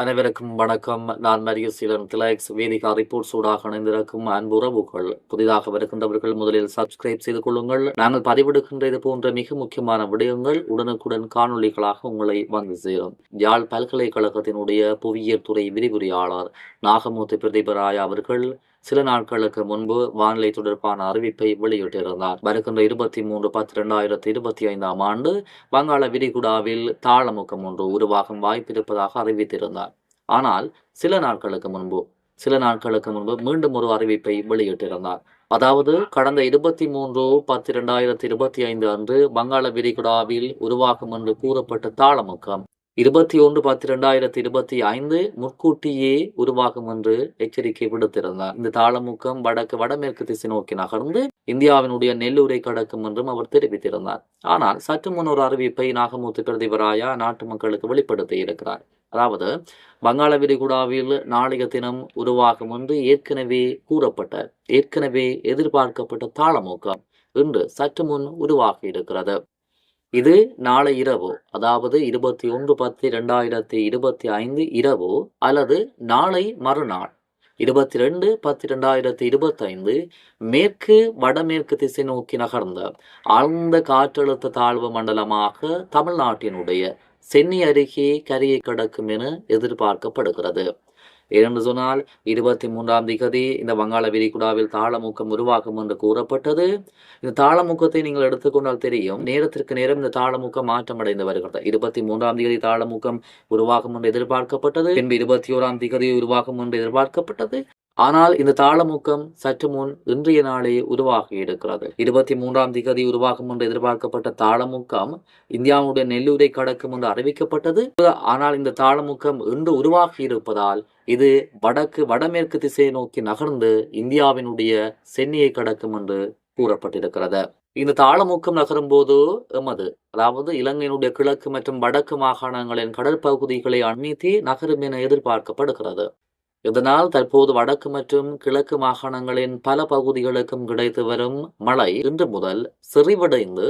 அனைவருக்கும் வணக்கம். நான் மரியசீலன் கிளாக்ஸ் வேதிகா ரிப்போர்ட் சூடாக இணைந்திருக்கும் அன்புறவுகள் புதிதாக வருகின்றவர்கள் முதலில் சப்ஸ்கிரைப் செய்து கொள்ளுங்கள். நாங்கள் பதிவிடுகின்ற இது போன்ற மிக முக்கியமான விடயங்கள் உடனுக்குடன் காணொளிகளாக உங்களை வந்து சேரும். யாழ் பல்கலைக்கழகத்தினுடைய புவியியல் துறை விரிவுரையாளர் நாகமூர்த்தி பிரதீபராய் அவர்கள் சில நாட்களுக்கு முன்பு வானிலை தொடர்பான அறிவிப்பை வெளியிட்டிருந்தார். வருகின்ற இருபத்தி மூன்று பத்து இரண்டாயிரத்தி இருபத்தி ஐந்தாம் ஆண்டு வங்காள விரிகுடாவில் தாளமுகம் ஒன்று உருவாகும் வாய்ப்பிருப்பதாக அறிவித்திருந்தார். ஆனால் சில நாட்களுக்கு முன்பு சில நாட்களுக்கு முன்பு மீண்டும் ஒரு அறிவிப்பை வெளியிட்டிருந்தார். அதாவது கடந்த இருபத்தி மூன்று பத்து இரண்டாயிரத்தி இருபத்தி ஐந்து அன்று வங்காள விரிகுடாவில் உருவாகும் என்று கூறப்பட்ட தாளமுக்கம். இருபத்தி ஒன்று பத்து இரண்டாயிரத்தி இருபத்தி ஐந்து முன்கூட்டியே உருவாகும் என்று எச்சரிக்கை விடுத்திருந்தார். இந்த தாளமுக்கம் வடக்கு வடமேற்கு திசை நோக்கி நகர்ந்து இந்தியாவினுடைய நெல்லூரை கடக்கும் என்றும் அவர் தெரிவித்திருந்தார். ஆனால் சற்று முன் ஒரு அறிவிப்பை நாகமூர்த்தி பிரதிபராயா நாட்டு மக்களுக்கு வெளிப்படுத்தி இருக்கிறார். அதாவது வங்காள விரிகுடாவில் நாளைய தினம் உருவாகும் என்று ஏற்கனவே கூறப்பட்ட ஏற்கனவே எதிர்பார்க்கப்பட்ட தாளமூக்கம் இன்று சற்று முன் உருவாகி இருக்கிறது. இது நாளை இரவு அதாவது இருபத்தி ஒன்று பத்து ரெண்டாயிரத்தி இருபத்தி ஐந்து இரவு அல்லது நாளை மறுநாள். இருபத்தி ரெண்டு பத்து இரண்டாயிரத்தி இருபத்தைந்து மேற்கு வடமேற்கு திசை நோக்கி நகர்ந்த ஆழ்ந்த காற்றழுத்த தாழ்வு மண்டலமாக தமிழ்நாட்டினுடைய சென்னி அருகே கரையை கடக்கும் என எதிர்பார்க்கப்படுகிறது. ஏனென்று சொன்னால் இருபத்தி மூன்றாம் திகதி இந்த வங்காள விரிகுடாவில் தாளமுக்கம் உருவாகும் என்று கூறப்பட்டது. இந்த தாளமுக்கத்தை நீங்கள் எடுத்துக்கொண்டால் தெரியும் நேரத்திற்கு நேரம் இந்த தாளமுக்கம் மாற்றமடைந்து வருகிறது. இருபத்தி மூன்றாம் திகதி தாளமுக்கம் உருவாகும் என்று எதிர்பார்க்கப்பட்டது பின்பு இருபத்தி ஓராம் திகதி உருவாகும் என்று எதிர்பார்க்கப்பட்டது. ஆனால் இந்த தாளமுக்கம் சற்று முன் இன்றைய நாளே உருவாகி இருக்கிறது. இருபத்தி மூன்றாம் திகதி உருவாகும் என்று எதிர்பார்க்கப்பட்ட தாளமுக்கம் இந்தியாவுடைய நெல்லூரை கடக்கும் என்று அறிவிக்கப்பட்டது. ஆனால் இந்த தாளமுக்கம் இன்று உருவாகி இருப்பதால் இது வடக்கு வடமேற்கு திசையை நோக்கி நகர்ந்து இந்தியாவினுடைய சென்னையை கடக்கும் என்று கூறப்பட்டிருக்கிறது. இந்த தாளமுக்கம் நகரும் போது எமது அதாவது இலங்கையினுடைய கிழக்கு மற்றும் வடக்கு மாகாணங்களின் கடற்பகுதிகளை அண்மித்தே நகரும் என எதிர்பார்க்கப்படுகிறது. இதனால் தற்போது வடக்கு மற்றும் கிழக்கு மாகாணங்களின் பல பகுதிகளுக்கும் கிடைத்து வரும் மழை இன்று முதல் செறிவடைந்து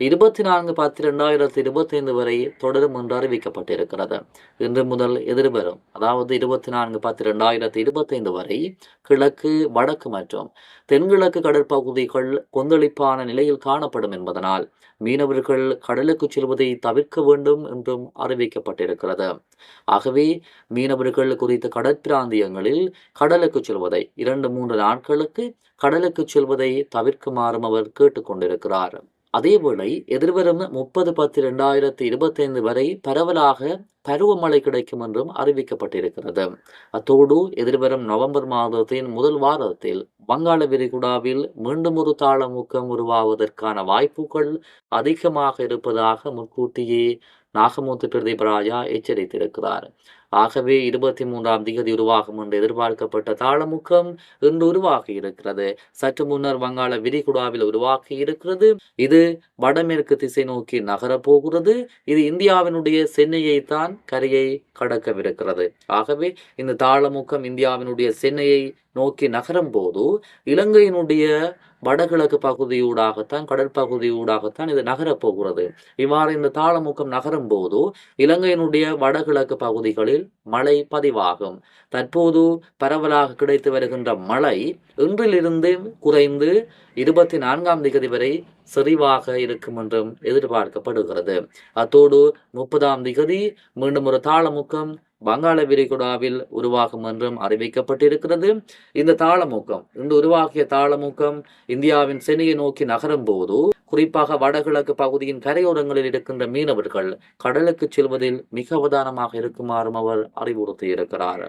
இருபத்தி நான்கு பத்து இரண்டாயிரத்தி இருபத்தி ஐந்து வரை தொடரும் என்று அறிவிக்கப்பட்டிருக்கிறது. இன்று முதல் எதிர்வரும் அதாவது இருபத்தி நான்கு பத்து இரண்டாயிரத்தி இருபத்தி ஐந்து வரை கிழக்கு வடக்கு மற்றும் தென்கிழக்கு கடற்பகுதிகள் கொந்தளிப்பான நிலையில் காணப்படும் என்பதனால் மீனவர்கள் கடலுக்கு செல்வதை தவிர்க்க வேண்டும் என்றும் அறிவிக்கப்பட்டிருக்கிறது. ஆகவே மீனவர்கள் குறித்த பிராந்தியங்களில் கடலுக்கு செல்வதை இரண்டு மூன்று நாட்களுக்கு கடலுக்கு செல்வதை தவிர்க்குமாறும் அவர் கேட்டுக்கொண்டிருக்கிறார் அதேவேளை எதிர்வரும் முப்பது பத்து இரண்டாயிரத்தி இருபத்தைந்து வரை பரவலாக பருவமழை கிடைக்கும் என்றும் அறிவிக்கப்பட்டிருக்கிறது. அத்தோடு எதிர்வரும் நவம்பர் மாதத்தின் முதல் வாரத்தில் வங்காள விரிகுடாவில் மீண்டும் ஒரு தாளமுக்கம் உருவாவதற்கான வாய்ப்புகள் அதிகமாக இருப்பதாக முன்கூட்டியே நாகமூர்த்தி பிரதீபராஜா எச்சரித்திருக்கிறார். ஆகவே இருபத்தி மூன்றாம் திகதி உருவாகும் என்று எதிர்பார்க்கப்பட்ட தாளமுக்கம் இன்று உருவாகி இருக்கிறது. சற்று முன்னர் வங்காள விரிகுடாவில் உருவாகி இருக்கிறது. இது வடமேற்கு திசை நோக்கி நகரப்போகிறது இது இந்தியாவினுடைய சென்னையை தான் கரையை கடக்கவிருக்கிறது. ஆகவே இந்த தாளமுக்கம் இந்தியாவினுடைய சென்னையை நோக்கி நகரும் போது இலங்கையினுடைய வடகிழக்கு பகுதியூடாகத்தான் கடற்பகுதியூடாகத்தான் இது நகரப் போகிறது இவ்வாறு இந்த தாளமுக்கம் நகரும் போது இலங்கையினுடைய வடகிழக்கு பகுதிகளில் மழை பதிவாகும். தற்போது பரவலாக கிடைத்து வருகின்ற மழை இன்றிலிருந்து குறைந்து இருபத்தி நான்காம் திகதி வரை செறிவாக இருக்கும் என்றும் எதிர்பார்க்கப்படுகிறது. அத்தோடு முப்பதாம் திகதி மீண்டும் ஒரு தாளமுக்கம் வங்காள விரிகுடாவில் உருவாகும் என்றும் அறிவிக்கப்பட்டிருக்கிறது. இந்த தாளமூக்கம் இன்று உருவாகிய தாளமூக்கம் இந்தியாவின் சென்னையை நோக்கி நகரும் போது குறிப்பாக வடகிழக்கு பகுதியின் கரையோரங்களில் இருக்கின்ற மீனவர்கள் கடலுக்கு செல்வதில் மிக அவதானமாக இருக்குமாறும் அவர் அறிவுறுத்தியிருக்கிறார்.